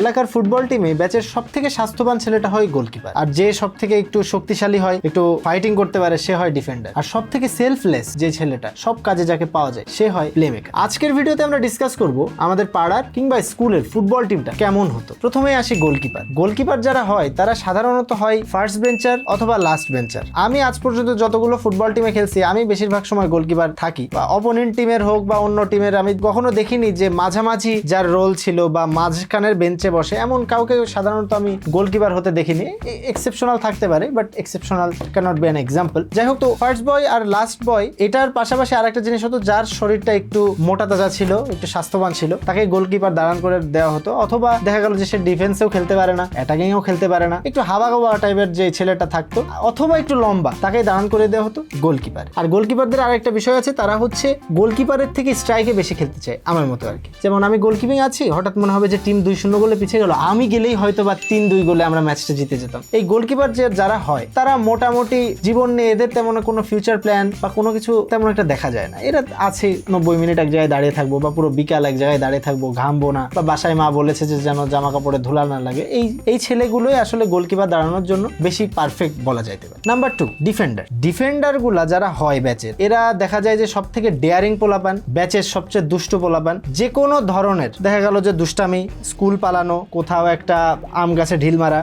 এলাকার ফুটবল টিমে ব্যাচের সব থেকে স্বাস্থ্যবান ছেলেটা হয় গোলকিপার। আর যে সব থেকে একটু শক্তিশালী হয়, একটু ফাইটিং করতে পারে, সে হয় ডিফেন্ডার আর সব থেকে সেলফলেস যে ছেলেটা, সব কাজে যাকে পাওয়া যায়, সে হয় প্লেমেকার আজকের ভিডিওতে আমরা ডিসকাস করব আমাদের পাড়ার কিংবা স্কুলের ফুটবল টিমটা কেমন হতো। প্রথমে আসি গোলকিপার। গোলকিপার যারা হয়, তারা সাধারণত হয় ফার্স্ট বেঞ্চার অথবা লাস্ট বেঞ্চার আমি আজ পর্যন্ত যতগুলো ফুটবল টিমে খেলছি, আমি বেশিরভাগ সময় গোলকিপার থাকি। বা অপোনেন্ট টিমের হোক বা অন্য টিমের আমি কখনো দেখিনি যে মাঝামাঝি যার রোল ছিল বা মাঝখানের বেঞ্চে বসে। এমন কাউকে সাধারণত আমি গোলকিপার হতে দেখিনি। এক্সেপশনাল থাকতে পারে but exceptional cannot be an example যাই হোক, তো ফার্স্ট বয় আর লাস্ট বয় এটার পাশাপাশি আরেকটা জিনিস হতো, যার শরীরটা একটু মোটা তাজা ছিল, একটু স্বাস্থ্যবান ছিল, তাকে গোলকিপার দাঁড়ান করে দেওয়া হতো। অথবা দেখা গেল যে সে ডিফেন্সেও খেলতে পারে না অ্যাটাকিংও খেলতে পারে না। একটু হাওয়া গাওয়া টাইপের যে ছেলেটা থাকতো, অথবা একটু লম্বা, তাকে দাঁড়ান করে দেওয়া হতো গোলকিপার আর গোলকিপারদের আরেকটা বিষয় আছে, তারা হচ্ছে গোলকিপারের থেকে স্ট্রাইকে বেশি খেলতে চায়, আমার মতো আর কি। যেমন আমি গোলকিপিং আছি, হঠাৎ মনে হবে যে টিম দুই শূন্য গোলে পিছিয়ে গেল, আমি গেলেই হয়তো বা তিন দুই গোলে আমরা ম্যাচটা জিতে যেতাম। এই গোলকিপার যে যারা হয়, তারা মোটামুটি জীবন নিয়ে এদের তেমন কোনো ফিউচার প্ল্যান বা কোনো কিছু তেমন একটা দেখা যায় না। এরা আছে নব্বই মিনিট এক জায়গায় দাঁড়িয়ে থাকব বা পুরো বিকাল এক জায়গায় দাঁড়িয়ে থাকব, ঘামবো না বা বাসায় মা বলেছে যে যেন জামা কাপড়ে ধুলা না লাগে। এই এই ছেলেগুলোই আসলে গোলকিপার দাঁড়ানোর জন্য বেশি পারফেক্ট বলা যাইতে পারে। নাম্বার টু ডিফেন্ডার ডিফেন্ডারগুলা যারা হয় ব্যাচের এরা দেখা যায় যে সব থেকে ডেয়ারিং পোলাপান, ব্যাচের সবচেয়ে দুষ্ট পোলাপান। যে কোনো ধরনের, দেখা গেল যে দুষ্টামি স্কুল পালানো কোথাও একটা আম গাছে ঢিল মারা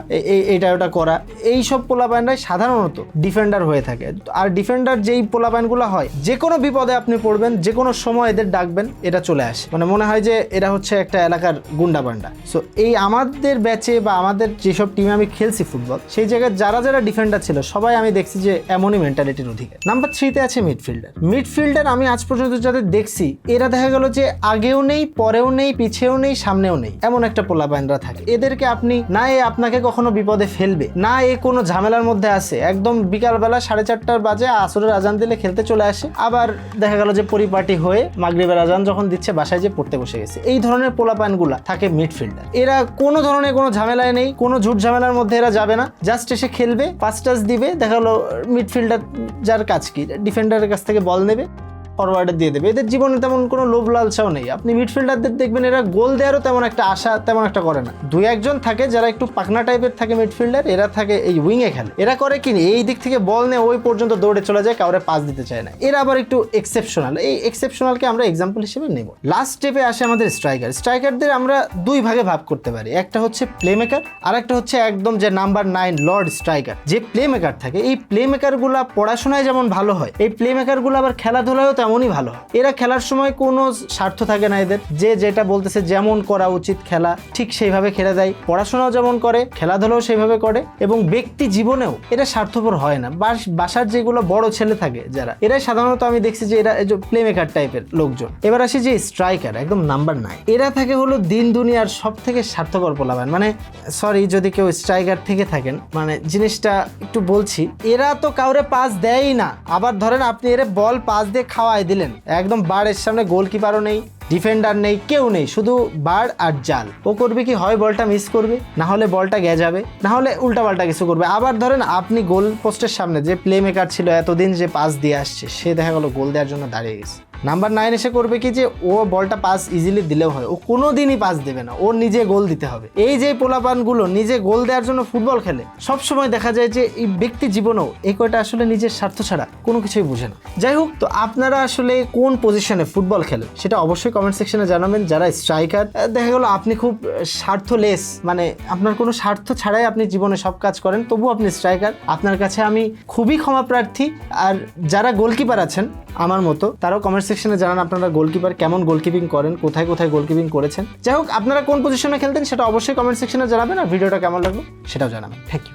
এটা ওটা করা, এই সব পোলাপানরাই সাধারণত ডিফেন্ডার হয়ে থাকে। আর ডিফেন্ডার যেই পোলাপানগুলো হয় যে কোনো বিপদে আপনি পড়বেন যে কোনো সময় এদের ডাকবেন, এটা চলে আসে। মানে মনে হয় যে এরা হচ্ছে একটা এলাকার গুন্ডা বান্ডা সো এই আমাদের ব্যাচে বা আমাদের যেসব টিমে আমি খেলছি ফুটবল সেই জায়গায় যারা যারা ডিফেন্ডার ছিল, সবাই আমি দেখছি যে এমনই মেন্টালিটির অধিকার। নাম্বার থ্রিতে আছে মিডফিল্ডার মিডফিল্ডার আমি আজ পর্যন্ত যাদের দেখছি, এরা দেখা গেল যে আগেও নেই, পরেও নেই, পিছেও নেই, সামনেও নেই। এমন একটা পোলাপাইনরা থাকে। এদেরকে আপনি, না এ আপনাকে কখনো বিপদে ফেলবে, না এ কোনো ঝামেলার মধ্যে আছে। একদম বিকালবেলা সাড়ে চারটার বাজে আসরের আজান দিলে খেলতে চলে আসে। আবার দেখা গেল যে পরিপাটি হয়ে মাগরিবের আজান যখন দিচ্ছে, বাসায় যে পড়তে বসে গেছে। এই ধরনের পোলাপাইনগুলা থাকে মিডফিল্ডার। এরা কোনো ধরনের কোনো ঝামেলায় নেই, কোনো ঝুট ঝামেলার মধ্যে এরা যাবে না। জাস্ট এসে খেলবে, পাঁচ টাচ দিবে, দেখা গেলো মিডফিল্ডার যার কাজ কি, ডিফেন্ডারের কাছ থেকে বল নেবে। ফরওয়ার্ডে দিয়ে দেবে। এদের জীবনে তেমন কোনো লোভ লালসাও নেই। আপনি মিডফিল্ডারদের দেখবেন, এরা গোল দেওয়ারও তেমন একটা আশা, তেমন একটা করে না। দুই একজন থাকে যারা একটু পাকনা টাইপের থাকে মিডফিল্ডার এরা থাকে এই উইংয়ে খেলে। এরা করে কি এই দিক থেকে বল নিয়ে ওই পর্যন্ত দৌড়ে চলে যায়, কাউরে পাস দিতে চায় না। এরা আবার একটু এক্সেপশনাল এই এক্সেপশনালকে আমরা এক্সাম্পল হিসেবে নেব। লাস্ট স্টেপে আসে আমাদের স্ট্রাইকার স্ট্রাইকারদের আমরা দুই ভাগে ভাগ করতে পারি। একটা হচ্ছে প্লে মেকার আর একটা হচ্ছে একদম যে নাম্বার নাইন লর্ড স্ট্রাইকার যে প্লে মেকার থাকে, এই প্লে মেকারগুলা পড়াশোনায় যেমন ভালো হয়, এই প্লে মেকারগুলো আবার খেলাধুলায়ও তেমনই ভালো। এরা খেলার সময় কোনো স্বার্থ থাকে না এদের। যে যেটা বলতেছে যেমন করা উচিত খেলা, ঠিক সেইভাবে খেলে দেয় পড়াশোনাও যেমন করে, খেলাধুলাও সেইভাবে করে এবং ব্যক্তি জীবনেও এরা স্বার্থপর হয় না। বাস- বাসার যেগুলো বড় ছেলে থাকে যারা, এরাই সাধারণত আমি দেখছি যে এরা প্লে মেকার টাইপের লোকজন। এবার আসি যে স্ট্রাইকার একদম নাম্বার নাই এরা থাকে হলো দিন দুনিয়ার সব থেকে স্বার্থপর পোলাবেন মানে সরি যদি কেউ স্ট্রাইকার থেকে থাকেন মানে জিনিসটা একটু বলছি, এরা তো কাউরে পাস দেয়ই না। আবার ধরেন আপনি এরা বল পাস দিয়ে খাওয়াই দিলেন। একদম বারের সামনে গোলকিপারও নেই। ডিফেন্ডার নেই, কেউ নেই, শুধু বার আর জাল। ও করবে কি, হয় বলটা মিস করবে, না হলে বলটা গে যাবে, না হলে উল্টাপাল্টা কিছু করবে। আবার ধরেন আপনি গোল পোস্টের সামনে যে প্লে মেকার ছিল, এতদিন যে পাস দিয়ে আসছে, সে দেখা গেলো গোল দেওয়ার জন্য দাঁড়িয়ে গেছে। নাম্বার নাইন এসে করবে কি যে, ও বলটা পাস ইজিলি দিলেও হয়, ও কোনো দিনই পাস দেবে না, ও নিজে গোল দিতে হবে। এই যে পোলাপানগুলো, নিজে গোল দেওয়ার জন্য ফুটবল খেলে সব সময় দেখা যায় যে এই ব্যক্তি জীবনেও এই কয়টা আসলে নিজের স্বার্থ ছাড়া কোনো কিছুই বুঝে না। যাই হোক, তো আপনারা আসলে কোন পজিশনে ফুটবল খেলেন সেটা অবশ্যই কমেন্ট সেকশনে জানাবেন, যারা স্ট্রাইকার দেখা গেলো আপনি খুব স্বার্থলেস মানে আপনার কোনো স্বার্থ ছাড়াই আপনি জীবনে সব কাজ করেন তবু আপনি স্ট্রাইকার আপনার কাছে আমি খুবই ক্ষমা প্রার্থী, আর যারা গোলকিপার আছেন, আমার মতো, তারাও কমেন্ট সেকশনে জানান আপনারা গোলকিপার কেমন গোলকিপিং করেন, কোথায় কোথায় গোলকিপিং করেছেন। যাই হোক, আপনারা কোন পজিশনে খেলতেন, সেটা অবশ্যই কমেন্ট সেকশনে জানাবেন, আর ভিডিওটা কেমন লাগল, সেটাও জানাবেন। Thank you